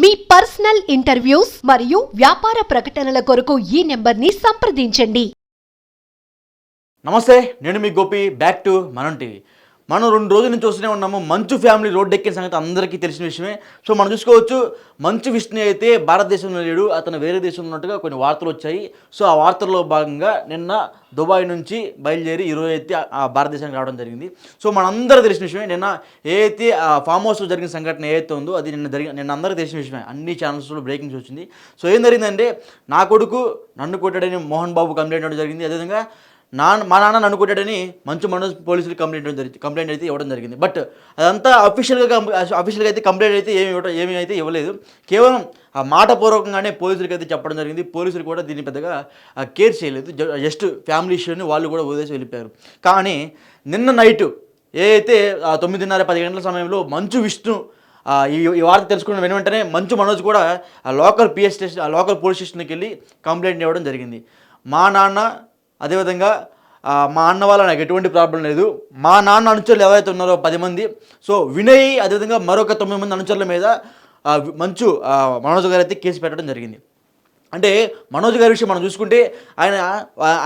మీ personal interviews మరియు వ్యాపార ప్రకటనల కొరకు ఈ నెంబర్ని సంప్రదించండి. నమస్తే నేను మీ Gopi back to Manam TV. మనం రెండు రోజుల నుంచి వస్తూనే ఉన్నాము. మంచు ఫ్యామిలీ రోడ్ ఎక్కిన సంగతి అందరికీ తెలిసిన విషయమే. సో మనం చూసుకోవచ్చు మంచు విష్ణు అయితే భారతదేశంలో లేడు అతను వేరే దేశంలో ఉన్నట్టుగా కొన్ని వార్తలు వచ్చాయి. సో ఆ వార్తల్లో భాగంగా నిన్న దుబాయ్ నుంచి బయలుదేరి ఈరోజు అయితే ఆ భారతదేశానికి రావడం జరిగింది. సో మనందరూ తెలిసిన విషయమే నిన్న ఏ అయితే ఆ ఫామ్ హౌస్లో జరిగిన సంఘటన ఏదైతే ఉందో అది నిన్న జరిగిన నిన్న అందరూ తెలిసిన విషయమే. అన్ని ఛానల్స్లో బ్రేకింగ్ వచ్చింది. సో ఏం జరిగిందంటే నా కొడుకు నన్ను కొట్టాడని మోహన్ బాబు కంప్లైంట్ అవ్వడం జరిగింది. అదేవిధంగా నాన్న మా నాన్న నన్ను కొట్టాడని మంచు మనోజ్ పోలీసులు కంప్లైంట్ జరిగింది కంప్లైంట్ అయితే ఇవ్వడం జరిగింది. బట్ అదంతా అఫీషియల్గా అఫీషియల్గా అయితే కంప్లైంట్ అయితే ఏమి ఇవ్వడం ఏమీ అయితే ఇవ్వలేదు. కేవలం ఆ మాట పూర్వకంగానే పోలీసులకి అయితే చెప్పడం జరిగింది. పోలీసులు కూడా దీన్ని పెద్దగా కేర్ చేయలేదు. జ- జస్ట్ ఫ్యామిలీ ఇష్యూని వాళ్ళు కూడా వదిలేసి వెళ్ళిపోయారు. కానీ నిన్న నైట్ ఏదైతే ఆ తొమ్మిదిన్నర పది గంటల సమయంలో మంచు విష్ణు ఈ ఈ వార్త తెలుసుకున్న వెను వెంటనే మంచు మనోజ్ కూడా ఆ లోకల్ పిఎస్ స్టేషన్ ఆ లోకల్ పోలీస్ స్టేషన్కి వెళ్ళి కంప్లైంట్ ఇవ్వడం జరిగింది. మా నాన్న అదేవిధంగా మా అన్న వల్ల నాకు ఎటువంటి ప్రాబ్లం లేదు. మా నాన్న అనుచరులు ఎవరైతే ఉన్నారో పది మంది. సో వినయ్ అదేవిధంగా మరొక తొమ్మిది మంది అనుచరుల మీద మంచు మనోజ్ గారు అయితే కేసు పెట్టడం జరిగింది. అంటే మనోజ్ గారి విషయం మనం చూసుకుంటే ఆయన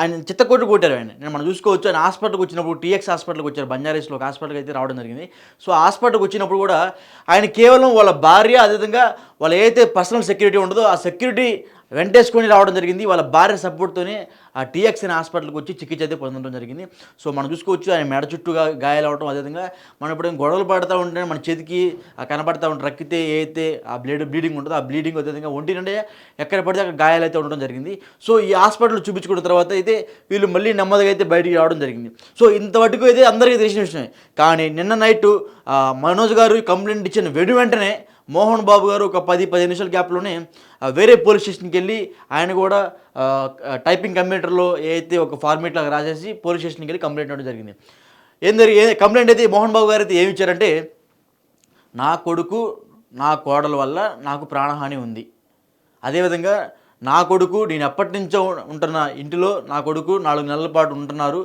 ఆయన చిత్తకొట్టు కొట్టారు ఆయన. నేను మనం చూసుకోవచ్చు ఆయన హాస్పిటల్కి వచ్చినప్పుడు టీఎక్స్ హాస్పిటల్కి వచ్చారు బంజారీస్లో ఒక హాస్పిటల్కి అయితే రావడం జరిగింది. సో హాస్పిటల్కి వచ్చినప్పుడు కూడా ఆయన కేవలం వాళ్ళ భార్య అదేవిధంగా వాళ్ళు ఏదైతే పర్సనల్ సెక్యూరిటీ ఉండదో ఆ సెక్యూరిటీ వెంటేసుకొని రావడం జరిగింది. వాళ్ళ భార్య సపోర్ట్తోనే ఆ టీఎక్స్ అనే హాస్పిటల్కి వచ్చి చికిత్స అయితే పొందడం జరిగింది. సో మనం చూసుకోవచ్చు ఆయన మెడ చుట్టూగా గాయాలవడం అదేవిధంగా మనం ఇప్పుడు గొడవలు పడుతూ ఉంటే మన చేతికి ఆ కనబడతా ఉంటే రక్కితే ఏదైతే ఆ బ్లీడ్ బ్లీడింగ్ ఉంటుందో. ఆ బ్లీడింగ్ అదేవిధంగా ఒంటి నుండి ఎక్కడ పడితే అక్కడ గాయాలు అయితే ఉండడం జరిగింది. సో ఈ హాస్పిటల్ చూపించుకున్న తర్వాత అయితే వీళ్ళు మళ్ళీ నెమ్మదిగా అయితే బయటికి రావడం జరిగింది. సో ఇంతవరకు అయితే అందరికీ తెలిసిన విషయమే. కానీ నిన్న నైట్ మనోజ్ గారు కంప్లైంట్ ఇచ్చిన వెను వెంటనే మోహన్ బాబు గారు ఒక పది పదిహేను నిమిషాల గ్యాప్లోనే వేరే పోలీస్ స్టేషన్కి వెళ్ళి ఆయన కూడా టైపింగ్ కంప్యూటర్లో ఏదైతే ఒక ఫార్మేట్ లాగా రాసేసి పోలీస్ స్టేషన్కి వెళ్ళి కంప్లైంట్ ఇవ్వడం జరిగింది. ఏం జరిగి కంప్లైంట్ అయితే మోహన్ బాబు గారు అయితే ఏమి ఇచ్చారంటే నా కొడుకు నా కోడల వల్ల నాకు ప్రాణహాని ఉంది. అదేవిధంగా నా కొడుకు నేను ఎప్పటి నుంచో ఉంటున్న ఇంటిలో నా కొడుకు నాలుగు నెలల పాటు ఉంటున్నారు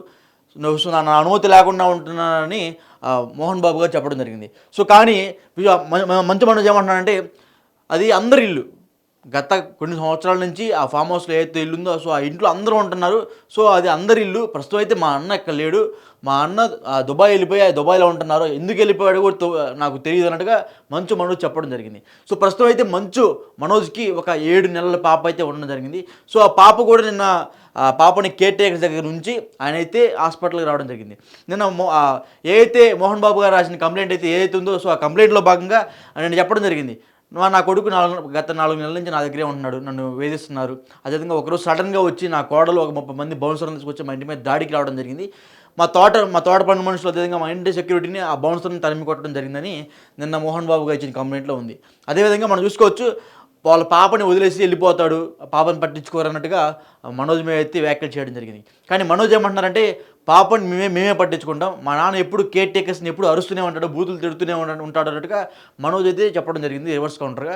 నువ్వు నా అనుమతి లేకుండా ఉంటున్నానని మోహన్ బాబు గారు చెప్పడం జరిగింది. సో కానీ మంచి మ- మ- మనోజ్ ఏమంటున్నాడంటే అది అందరి ఇల్లు. గత కొన్ని సంవత్సరాల నుంచి ఆ ఫామ్ హౌస్లో ఏదైతే ఇల్లు ఉందో సో ఆ ఇంట్లో అందరూ ఉంటున్నారు. సో అది అందరి ఇల్లు. ప్రస్తుతం అయితే మా అన్న ఇక్కడ లేడు. మా అన్న ఆ, దుబాయ్ వెళ్ళిపోయి ఆ దుబాయ్లో ఉంటున్నారు. ఎందుకు వెళ్ళిపోయాడు కూడా నాకు తెలియదు అన్నట్టుగా మంచు మనోజ్ చెప్పడం జరిగింది. సో ప్రస్తుతం అయితే మంచు మనోజ్కి ఒక ఏడు నెలల పాప అయితే ఉండడం జరిగింది. సో ఆ పాప కూడా నిన్న ఆ పాపని కేర్ దగ్గర నుంచి ఆయన అయితే హాస్పిటల్కి రావడం జరిగింది. నిన్న మో ఏదైతే మోహన్ బాబు గారు రాసిన కంప్లైంట్ అయితే ఏదైతే ఉందో సో ఆ కంప్లైంట్లో భాగంగా ఆయన చెప్పడం జరిగింది. "నా- నా కొడుకు నాలుగు గత నాలుగు నెలల నుంచి నా దగ్గరే ఉంటున్నాడు నన్ను వేధిస్తున్నారు. అదేవిధంగా ఒకరోజు సడన్గా వచ్చి నా కోడలు ఒక ముప్పై మంది బౌన్సర్లను తీసుకొచ్చి మా ఇంటి మీద దాడికి రావడం జరిగింది. మా తోట మా తోట పని మనుషులు అదేవిధంగా మా ఇంటి సెక్యూరిటీని ఆ బౌన్సర్ని తరిమి కొట్టడం జరిగిందని నిన్న మోహన్ బాబు గారు ఇచ్చిన కంప్లైంట్లో ఉంది. అదేవిధంగా మనం చూసుకోవచ్చు వాళ్ళ పాపని వదిలేసి వెళ్ళిపోతాడు. పాపని పట్టించుకోరన్నట్టుగా మనోజ్ మీద అయితే వ్యాఖ్యలు చేయడం జరిగింది. కానీ మనోజ్ ఏమంటున్నారంటే పాపని మేమే మేమే పట్టించుకుంటాం. మా నాన్న ఎప్పుడు కేర్ టేకర్స్ని ఎప్పుడు అరుస్తూనే ఉంటాడు బూతులు తిడుతూనే ఉంటాడు ఉంటాడు అన్నట్టుగా మనోజ్ అయితే చెప్పడం జరిగింది రివర్స్ కౌంటర్గా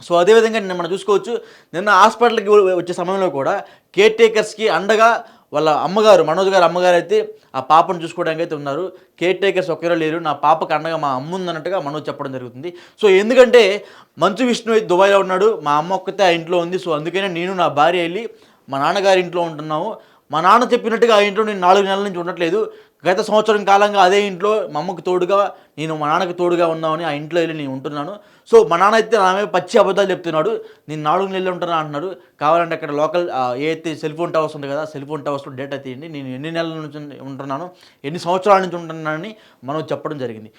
సో అదేవిధంగా నిన్న మనం చూసుకోవచ్చు నిన్న హాస్పిటల్కి వచ్చే సమయంలో కూడా కేర్ టేకర్స్కి అండగా వాళ్ళ అమ్మగారు మనోజ్ గారు అమ్మగారు అయితే ఆ పాపను చూసుకోవడానికి అయితే ఉన్నారు. కేర్ టేకర్స్ ఒక్కరో లేరు. నా పాపకు అండగా మా అమ్మ ఉందన్నట్టుగా మనోజ్ చెప్పడం జరుగుతుంది. సో ఎందుకంటే మంచు విష్ణు అయితే దుబాయ్లో ఉన్నాడు. మా అమ్మ ఒక్కతే ఆ ఇంట్లో ఉంది. సో అందుకనే నేను నా భార్య వెళ్ళి మా నాన్నగారి ఇంట్లో ఉంటున్నాము. మా నాన్న చెప్పినట్టుగా ఆ ఇంట్లో నేను నాలుగు నెలల నుంచి ఉండట్లేదు. గత సంవత్సరం కాలంగా అదే ఇంట్లో మా అమ్మకు తోడుగా నేను మా నాన్నకు తోడుగా ఉన్నామని ఆ ఇంట్లో వెళ్ళి నేను ఉంటున్నాను. సో మా నాన్న అయితే ఆమె పచ్చి అబద్ధాలు చెప్తున్నాడు. నేను నాలుగు నెలలు ఉంటున్నా అంటున్నాడు. కావాలంటే అక్కడ లోకల్ ఏ అయితే సెల్ ఫోన్ టవర్స్ ఉంటాయి కదా సెల్ ఫోన్ టవర్స్లో డేటా తీయండి. నేను ఎన్ని నెలల నుంచి ఉంటున్నాను ఎన్ని సంవత్సరాల నుంచి ఉంటున్నానని మనం చెప్పడం జరిగింది.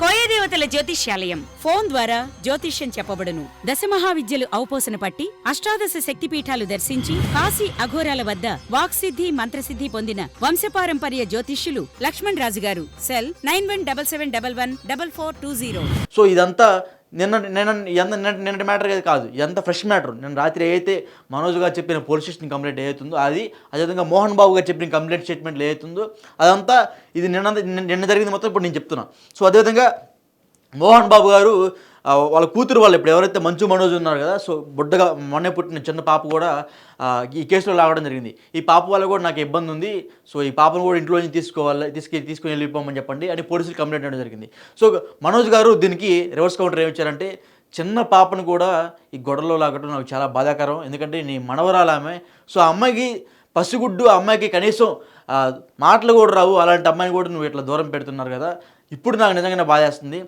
కోయదేవతల జ్యోతిష్యాలయం. ఫోన్ ద్వారా జ్యోతిష్యం చెప్పబడును. దశ మహావిద్యలు ఔపోసన పట్టి అష్టాదశ శక్తిపీఠాలు దర్శించి కాశీ అఘోరాల వద్ద వాక్సిద్ధి మంత్రసిద్ధి పొందిన వంశపారంపర్య జ్యోతిష్యులు లక్ష్మణ్ రాజు గారు cell nine one double seven double one double four two zero. So ఇదంతా నిన్న నిన్న ఎంత నిన్న- నిన్నటి మ్యాటర్ కాదు ఎంత ఫ్రెష్ మ్యాటర్. నేను రాత్రి ఏదైతే మనోజ్ గారు చెప్పిన పోలీస్ స్టేషన్ కంప్లైంట్ ఏదైతుందో అది అదేవిధంగా మోహన్ బాబు గారు చెప్పిన కంప్లైంట్ స్టేట్మెంట్లు ఏదైతుందో అదంతా ఇది నిన్న నిన్న- జరిగింది మొత్తం ఇప్పుడు నేను చెప్తున్నా. సో అదేవిధంగా మోహన్ బాబు గారు వాళ్ళ కూతురు వాళ్ళు ఇప్పుడు ఎవరైతే మంచు మనోజ్ ఉన్నారు కదా సో బుడ్డగా మొన్నే పుట్టిన చిన్న పాప కూడా ఈ కేసులో లాగడం జరిగింది. ఈ పాప వల్ల కూడా నాకు ఇబ్బంది ఉంది. సో ఈ పాపను కూడా ఇంట్లో నుంచి తీసుకోవాలి తీసుకు తీసుకుని వెళ్ళిపోమని చెప్పండి అని పోలీసులు కంప్లైంట్ అవ్వడం జరిగింది. సో మనోజ్ గారు దీనికి రివర్స్ కౌంటర్ ఏమి ఇచ్చారంటే చిన్న పాపను కూడా ఈ గొడవలో లాగడం నాకు చాలా బాధాకరం. ఎందుకంటే నీ మనవరాలు ఆమె. సో ఆ అమ్మాయికి పసిగుడ్డు ఆ అమ్మాయికి కనీసం మాటలు కూడా రావు. అలాంటి అమ్మాయిని కూడా నువ్వు ఇట్లా దూరం పెడుతున్నారు కదా. ఇప్పుడు నాకు నిజంగానే బాధేస్తుంది.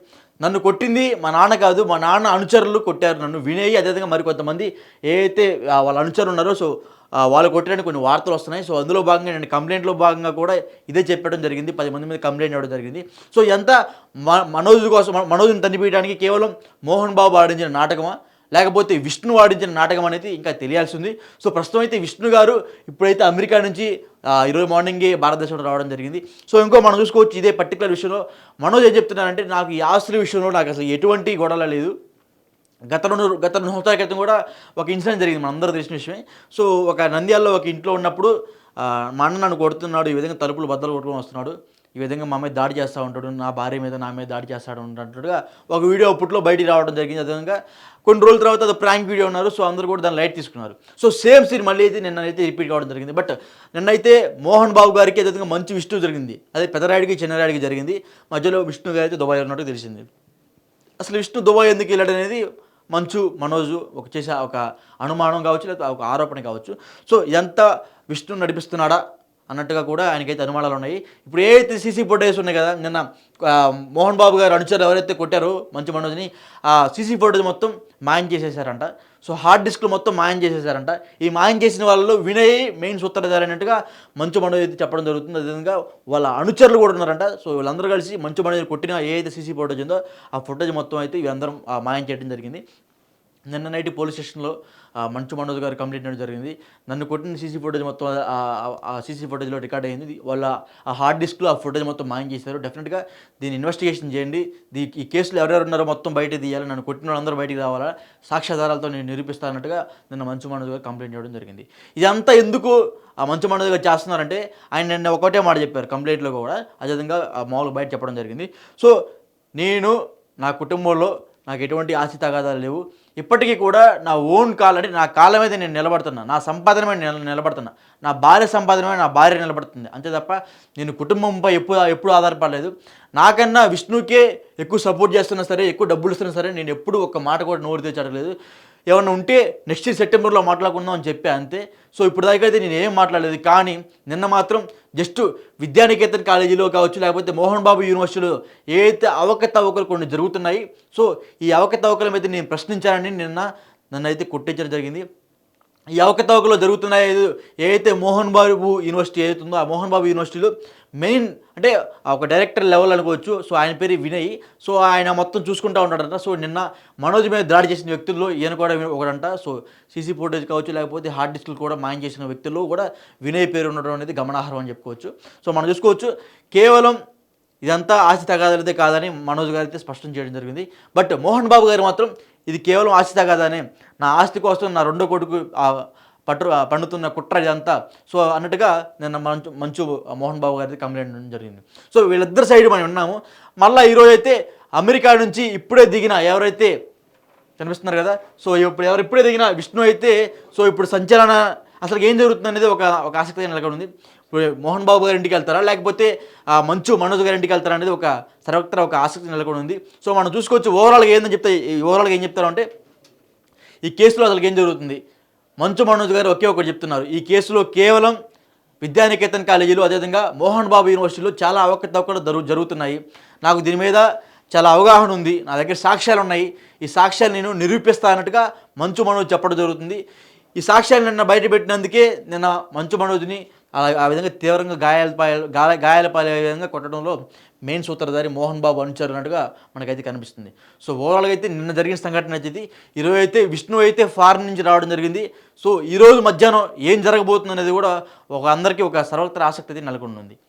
నన్ను కొట్టింది మా నాన్న కాదు మా నాన్న అనుచరులు కొట్టారు నన్ను వినయ్. అదేవిధంగా మరి కొంతమంది ఏదైతే వాళ్ళ అనుచరులు ఉన్నారో సో వాళ్ళు కొట్టడానికి కొన్ని వార్తలు వస్తున్నాయి. సో అందులో భాగంగా నేను కంప్లైంట్లో భాగంగా కూడా ఇదే చెప్పడం జరిగింది. పది మంది మీద కంప్లైంట్ ఇవ్వడం జరిగింది. సో ఎంత మ- మనోజ్ కోసం మనోజ్ని తనిపించడానికి కేవలం మోహన్ బాబు ఆడించిన నాటకమా? లేకపోతే విష్ణు ఆడించిన నాటకం అనేది ఇంకా తెలియాల్సి ఉంది సో ప్రస్తుతం అయితే విష్ణు గారు ఇప్పుడైతే అమెరికా నుంచి ఈరోజు మార్నింగే భారతదేశంలో రావడం జరిగింది. సో ఇంకో మనం చూసుకోవచ్చు ఇదే పర్టికులర్ విషయంలో. మనోజ్ ఏం చెప్తున్నారంటే నాకు ఈ ఆస్తుల విషయంలో నాకు అసలు ఎటువంటి గొడవ లేదు. గత రెండు గత రెండు సంవత్సరాల క్రితం కూడా ఒక ఇన్సిడెంట్ జరిగింది మనందరూ తెలిసిన విషయమే. సో ఒక నంద్యాలలో ఒక ఇంట్లో ఉన్నప్పుడు మా అన్న నన్ను కొడుతున్నాడు ఈ విధంగా తలుపులు బద్దలు కొట్టుకొని వస్తున్నాడు. ఈ విధంగా మా మీద దాడి చేస్తూ ఉంటాడు నా భార్య మీద నా మీద దాడి చేస్తాడు అన్నట్టుగా ఒక వీడియో అప్పట్లో బయటికి రావడం జరిగింది. అదేవిధంగా కొన్ని రోజుల తర్వాత అది ప్రాంక్ వీడియో ఉన్నారు. సో అందరూ కూడా దాన్ని లైట్ తీసుకున్నారు. సో సేమ్ సీన్ మళ్ళీ అయితే నిన్నైతే రిపీట్ కావడం జరిగింది. బట్ నిన్నైతే మోహన్ బాబు గారికి అదేవిధంగా మంచి విష్ణు జరిగింది. అదే పెదరాయుడికి చిన్నరాయుడికి జరిగింది. మధ్యలో విష్ణు గారు అయితే దుబాయ్ ఉన్నట్టు తెలిసింది. అసలు విష్ణు దుబాయ్ ఎందుకు వెళ్ళాడు అనేది మంచు మనోజు ఒక చేసే ఒక అనుమానం కావచ్చు లేదా ఒక ఆరోపణ కావచ్చు. సో ఎంత విష్ణు నడిపిస్తున్నాడా? అన్నట్టుగా కూడా ఆయనకైతే అనుమానాలు ఉన్నాయి. ఇప్పుడు ఏవైతే సీసీ ఫోటోస్ ఉన్నాయి కదా నిన్న మోహన్ బాబు గారు అనుచరులు ఎవరైతే కొట్టారో మంచు మనోజ్ని ఆ సీసీ ఫోటోస్ మొత్తం మాయం చేసేసారంట. సో హార్డ్ డిస్క్లు మొత్తం మాయం చేసేసారంట. ఈ మాయం చేసిన వాళ్ళలో వినయ్ మెయిన్ సూత్రధారి అన్నట్టుగా మంచు మనోజ్ అయితే చెప్పడం జరుగుతుంది. అదేవిధంగా వాళ్ళ అనుచరులు కూడా ఉన్నారంట. సో వీళ్ళందరూ కలిసి మంచు మనోజ్ కొట్టిన ఏదైతే సీసీ ఫోటోజ్ ఉందో ఆ ఫుటేజ్ మొత్తం అయితే వీళ్ళందరం అందరం మాయం చేయడం జరిగింది. నిన్న నైట్ పోలీస్ స్టేషన్లో మంచు మనోజ్ గారు కంప్లైంట్ చేయడం జరిగింది. నన్ను కొట్టిన సీసీ ఫుటేజ్ మొత్తం ఆ- సీసీ ఫుటేజ్లో రికార్డ్ అయింది. వాళ్ళ ఆ హార్డ్ డిస్క్లో ఆ ఫుటేజ్ మొత్తం మాయం చేశారు. డెఫినెట్గా దీన్ని ఇన్వెస్టిగేషన్ చేయండి. దీ ఈ కేసులో ఎవరెవరు ఉన్నారో మొత్తం బయట తీయాలి. నన్ను కొట్టిన వాళ్ళందరూ బయటికి రావాలా? సాక్ష్యాధారాలతో నేను నిరూపిస్తానట్టుగా నిన్న మంచు మనోజ్ గారు కంప్లైంట్ చేయడం జరిగింది. ఇదంతా ఎందుకు ఆ మంచు మనోజ్ గారు చేస్తున్నారంటే ఆయన నిన్న ఒకటే మాట చెప్పారు కంప్లైంట్లో కూడా. అదేవిధంగా ఆ మామూలుగా బయట చెప్పడం జరిగింది. సో నేను నా కుటుంబంలో నాకు ఎటువంటి ఆస్తి తగాదాలు లేవు. ఇప్పటికీ కూడా నా ఓన్ కాల్ అంటే నా కాళ్ళ మీద నేను నిలబడుతున్నా. నా సంపాదన మీద నేను నిలబడుతున్నా. నా భార్య సంపాదన మీద నా భార్య నిలబడుతుంది. అంతే తప్ప నేను కుటుంబంపై ఎప్పుడు ఎప్పుడు ఆధారపడలేదు. నాకన్నా విష్ణుకే ఎక్కువ సపోర్ట్ చేస్తున్నా సరే ఎక్కువ డబ్బులు ఇస్తున్నా సరే నేను ఎప్పుడు ఒక మాట కూడా నోరు తెచ్చడలేదు ఏమన్నా ఉంటే నెక్స్ట్ సెప్టెంబర్లో మాట్లాడుకుందాం అని చెప్పి అంతే. సో ఇప్పుడు దాకా అయితే నేను ఏం మాట్లాడలేదు కానీ నిన్న మాత్రం జస్ట్ విద్యానికేతన్ కాలేజీలో కావచ్చు లేకపోతే మోహన్ బాబు యూనివర్సిటీలో ఏదైతే అవకతవకలు కొన్ని జరుగుతున్నాయి సో ఈ అవకతవకల మీద నేను ప్రశ్నించానని నిన్న నన్ను అయితే కొట్టించడం జరిగింది. ఈ అవకతవకలు జరుగుతున్నాయి ఏదైతే మోహన్ బాబు యూనివర్సిటీ ఏదైతే ఉందో ఆ మోహన్ బాబు యూనివర్సిటీలో మెయిన్ అంటే ఒక డైరెక్టర్ లెవెల్ అనుకోవచ్చు. సో ఆయన పేరు వినయ్. సో ఆయన మొత్తం చూసుకుంటా ఉంటాడంట. సో నిన్న మనోజ్ మీద దాడి చేసిన వ్యక్తుల్లో ఈయన కూడా ఒకడంట. సో సీసీ ఫోటేజ్ కావచ్చు లేకపోతే హార్డ్ డిస్క్లు కూడా మాయం చేసిన వ్యక్తుల్లో కూడా వినయ్ పేరు ఉండడం అనేది గమనార్హం అని చెప్పుకోవచ్చు. సో మనం చూసుకోవచ్చు కేవలం ఇదంతా ఆస్తి తగాదాలైతే కాదని మనోజ్ గారు అయితే స్పష్టం చేయడం జరిగింది. బట్ మోహన్ బాబు గారు మాత్రం ఇది కేవలం ఆస్తి తగాదానే. నా ఆస్తి కోసం నా రెండో కొడుకు పట్టు పండుతున్న కుట్ర ఇదంతా. సో అన్నట్టుగా నిన్న మంచు మంచు మోహన్ బాబు గారి కంప్లైంట్ జరిగింది. సో వీళ్ళిద్దరు సైడ్ మనం ఉన్నాము. మళ్ళీ ఈరోజు అయితే అమెరికా నుంచి ఇప్పుడే దిగిన ఎవరైతే కనిపిస్తున్నారు కదా? సో ఇప్పుడు ఎవరు ఇప్పుడే దిగిన విష్ణు అయితే సో ఇప్పుడు సంచలన అసలు ఏం జరుగుతుంది అనేది ఒక ఒక ఆసక్తి నెలకొని ఉంది ఇప్పుడు మోహన్ బాబు గారి ఇంటికి వెళ్తారా? లేకపోతే ఆ మంచు మనోజ్ గారి ఇంటికి వెళ్తారా అనేది ఒక సర్వత్రా ఒక ఆసక్తి నెలకొని ఉంది సో మనం చూసుకోవచ్చు ఓవరాల్గా ఏందని చెప్తే ఓవరాల్గా ఏం చెప్తారు అంటే ఈ కేసులో అసలు ఏం జరుగుతుంది? మంచు మనోజ్ గారు ఒకే ఒకటి చెప్తున్నారు. ఈ కేసులో కేవలం విద్యానికేతన్ కాలేజీలో అదేవిధంగా మోహన్ బాబు యూనివర్సిటీలో చాలా అవకతవకలు జరుగు జరుగుతున్నాయి. నాకు దీని మీద చాలా అవగాహన ఉంది. నా దగ్గర సాక్ష్యాలు ఉన్నాయి ఈ సాక్ష్యాలు నేను నిరూపిస్తా అన్నట్టుగా మంచు మనోజ్ చెప్పడం జరుగుతుంది. ఈ సాక్ష్యాలు నిన్న బయటపెట్టినందుకే నిన్న మంచు మనోజ్ని ఆ ఆ విధంగా తీవ్రంగా గాయాల గాయ గాయాల పాలే విధంగా కొట్టడంలో మెయిన్ సూత్రధారి మోహన్ బాబు అనుచరు అన్నట్టుగా మనకైతే కనిపిస్తుంది. సో ఓవరాల్గా అయితే నిన్న జరిగిన సంఘటన అయితే ఈరోజు అయితే విష్ణు అయితే ఫారెన్ నుంచి రావడం జరిగింది. సో ఈరోజు మధ్యాహ్నం ఏం జరగబోతుంది అనేది కూడా ఒక అందరికీ ఒక సర్వత్ర ఆసక్తి అయితే నెలకొని ఉంది